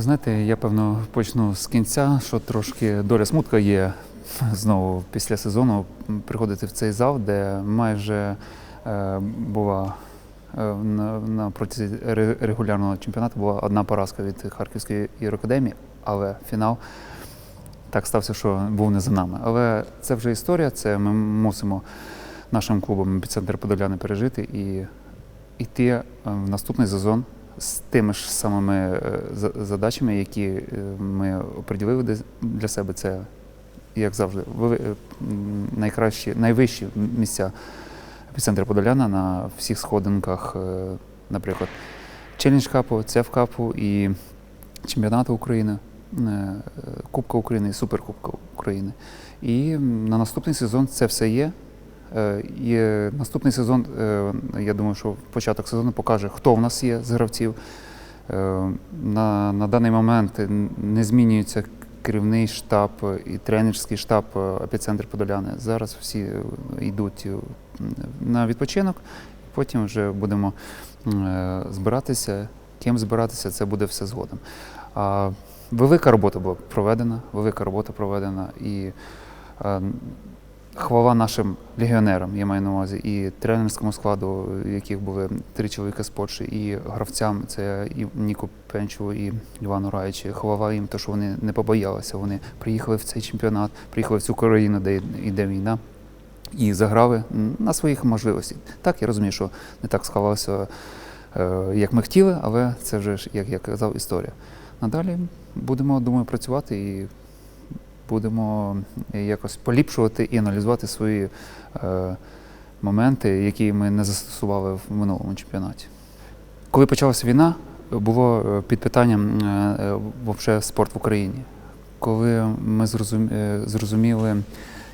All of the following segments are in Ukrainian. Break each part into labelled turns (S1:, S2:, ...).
S1: Ви знаєте, я певно почну з кінця, що трошки доля смутка є знову після сезону приходити в цей зал, де майже е, була е, на, на протязі регулярного чемпіонату була одна поразка від Харківської Євроакадемії, але фінал так стався, що був не за нами. Але це вже історія, це ми мусимо нашим клубом епіцентр Подоляни пережити і йти е, в наступний сезон з тими ж самими е, задачами, які е, ми оприділили для себе. Це, як завжди, е, найкращі, найвищі місця епіцентра Подоляна на всіх сходинках, наприклад, Челендж Капу, ЦЕФ Капу і Чемпіонату України, Кубка України Суперкубка України. І на наступний сезон це все є. Е, І наступний сезон, е, я думаю, що початок сезону покаже, хто в нас є з гравців. Е, На, на даний момент не змінюється керівний штаб і тренерський штаб епіцентр Подоляни. Зараз всі йдуть на відпочинок, потім вже будемо збиратися. Ким збиратися, це буде все згодом. А велика робота була проведена, велика робота проведена і хвала нашим легіонерам, я маю на увазі, і тренерському складу, яких були три чоловіка з Польщі, і гравцям, це і Ніку Пенчеву, і Івану Раючі. Хвала їм, то, що вони не побоялися. Вони приїхали в цей чемпіонат, приїхали в цю країну, де йде війна. І заграли на своїх можливостях. Так, я розумію, що не так сховалося, е, як ми хотіли, але це вже як я казав, історія. Надалі будемо, думаю, працювати і будемо якось поліпшувати і аналізувати свої е, моменти, які ми не застосували в минулому чемпіонаті. Коли почалася війна, було е, під питанням е, е, спорт в Україні. Коли ми е, зрозуміли,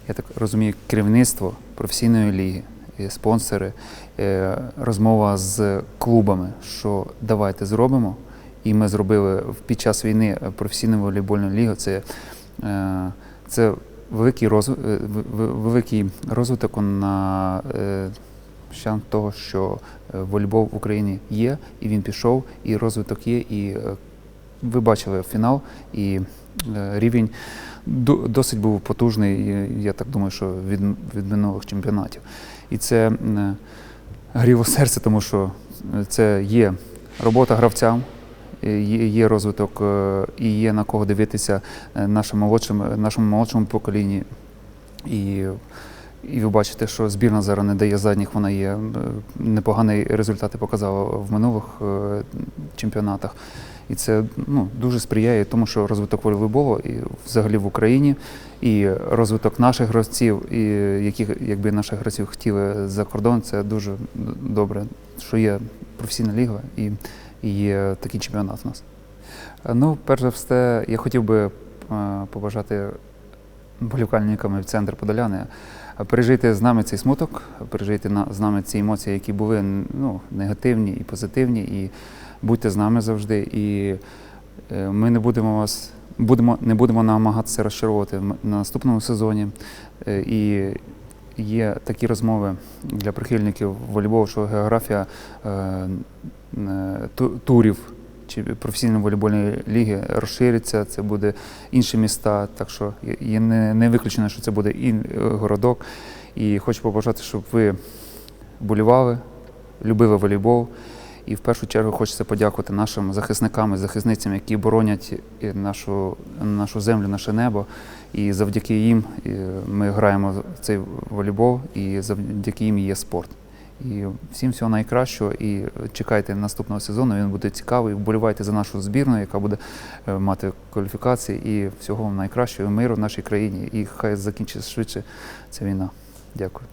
S1: я так розумію, керівництво професійної ліги, і спонсори, е, розмова з клубами, що давайте зробимо. І ми зробили під час війни професійну волейбольну лігу. Це, е, це великий, е, великий розвиток на е, шанс того, що е, волейбол в Україні є, і він пішов, і розвиток є, і е, ви бачили фінал, і е, рівень досить був потужний, я так думаю, що від, від минулих чемпіонатів. І це е, гріло серце, тому що е, це є робота гравцям, е, є, є розвиток е, і є на кого дивитися е, нашим молодшим, нашому молодшому поколінні. І, і ви бачите, що збірна зараз не дає задніх, вона є е, непогані результати показала в минулих е, чемпіонатах. І це ну, дуже сприяє тому, що розвиток волейболу і взагалі в Україні, і розвиток наших гравців, і яких якби наших гравців хотіли за кордон, це дуже добре, що є професійна ліга і, і такий чемпіонат у нас. Ну, перш за все, я хотів би е, побажати болівальникам в центр Подоляни е, пережити з нами цей смуток, пережити з нами ці емоції, які були ну, негативні і позитивні, і будьте з нами завжди. І е, ми не будемо вас. Будемо, не будемо намагатися розчаровувати на наступному сезоні. І є такі розмови для прихильників волейболу, що географія е, е, ту- турів чи професійної волейбольної ліги розшириться, це буде інші міста. Так що є- не виключено, що це буде і е, городок. І хочу побажати, щоб ви болівали, любили волейбол. І в першу чергу хочеться подякувати нашим захисникам і захисницям, які боронять нашу, нашу землю, наше небо. І завдяки їм ми граємо цей волейбол, і завдяки їм є спорт. І всім всього найкращого. І чекайте наступного сезону. Він буде цікавий. Вболівайте за нашу збірну, яка буде е, мати кваліфікації. І всього найкращого, миру в нашій країні. І хай закінчиться швидше ця війна. Дякую.